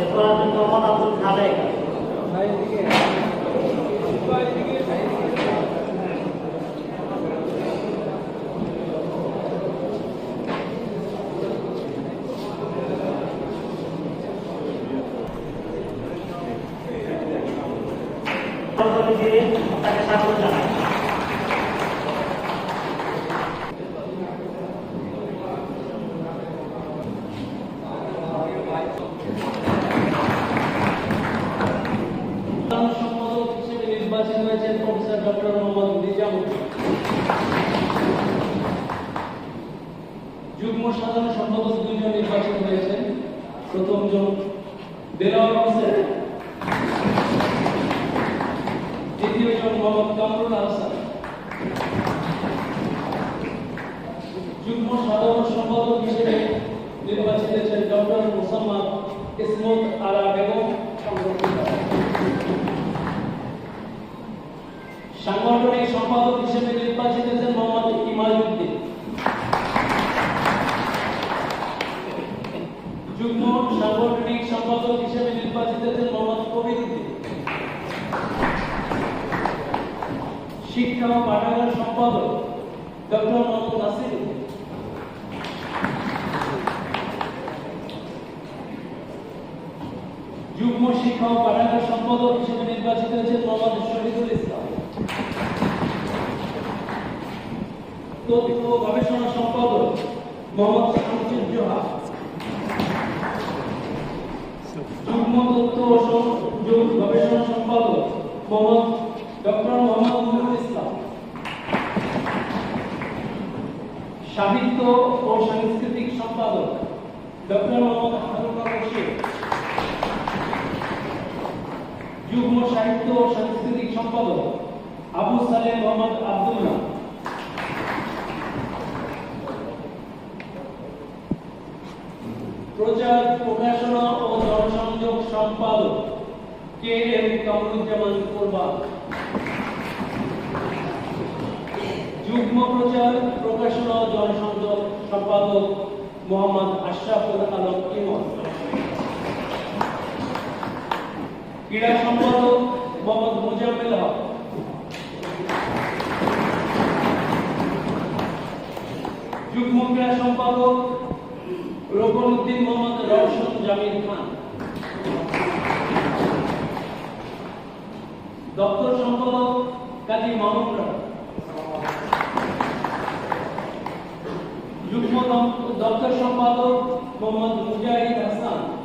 এরপর আছেন মোহাম্মদ আব্দুল তাকে স্বাগত জানাই সাধারণ সম্পাদক হিসেবে নির্বাচিত হয়েছেন প্রফেসর ডক্টর মোহাম্মদ নিজামুদ্দিন। যুগ্ম সাধারণ সম্পাদক দুইজন নির্বাচিত হয়েছেন। প্রথম জন দেলাওয়ার হোসেন। দ্বিতীয় জন মোহাম্মদ কামরুল হাসান। যুগ্ম সাধারণ সম্পাদক হিসেবে নির্বাচিত হয়েছেন ডক্টর মোসাম্মদ ইসমত আরা বেগম। সংরক্ষিতা সাংগঠনিক সম্পাদক হিসেবে নির্বাচিত হয়েছেন মোহাম্মদ ইমাজউদ্দিন যুগ্ম সাংগঠনিক সম্পাদক হিসেবে নির্বাচিত হয়েছেন মোহাম্মদ কবির উদ্দিন। শিক্ষা পাঠাগার সম্পাদক ডক্টর মোহাম্মদ নাসির যুগ্ম শিক্ষা ও পাঠাগার সম্পাদক হিসেবে নির্বাচিত হয়েছেন মোহাম্মদ শহীদুল ইসলাম। তথ্য গবেষণা সম্পাদক মোহাম্মদ শামসুজ্জোহা যুগ্ম তথ্য সংযোগ গবেষণা সম্পাদক মোহাম্মদ ডক্টর মোহাম্মদ নুরুল ইসলাম। সাহিত্য ও সাংস্কৃতিক সম্পাদক ডক্টর মোহাম্মদ হারুন রশিদ যুগ্ম সাহিত্য ও সাংস্কৃতিক সম্পাদক আবু সালেম মোহাম্মদ আব্দুল্লাহ প্রচার প্রকাশনা ও জনসংযোগ সম্পাদক কে এম কামরুজ্জামান কোরবান। যুগ্ম প্রচার, প্রকাশনা ও জনসংযোগ সম্পাদক মোহাম্মদ আশরাফুল আলম ইমন। ক্রীড়া সম্পাদক মোহাম্মদ মুজাম্মেল হক। যুগ্ম ক্রীড়া সম্পাদক রোকনউদ্দিন মোহাম্মদ রওশন জামির খান। দপ্তর সম্পাদক কাজী রায়। যুগ্ম দপ- দপ্তর সম্পাদক মোহাম্মদ মুজাহিদ হাসান।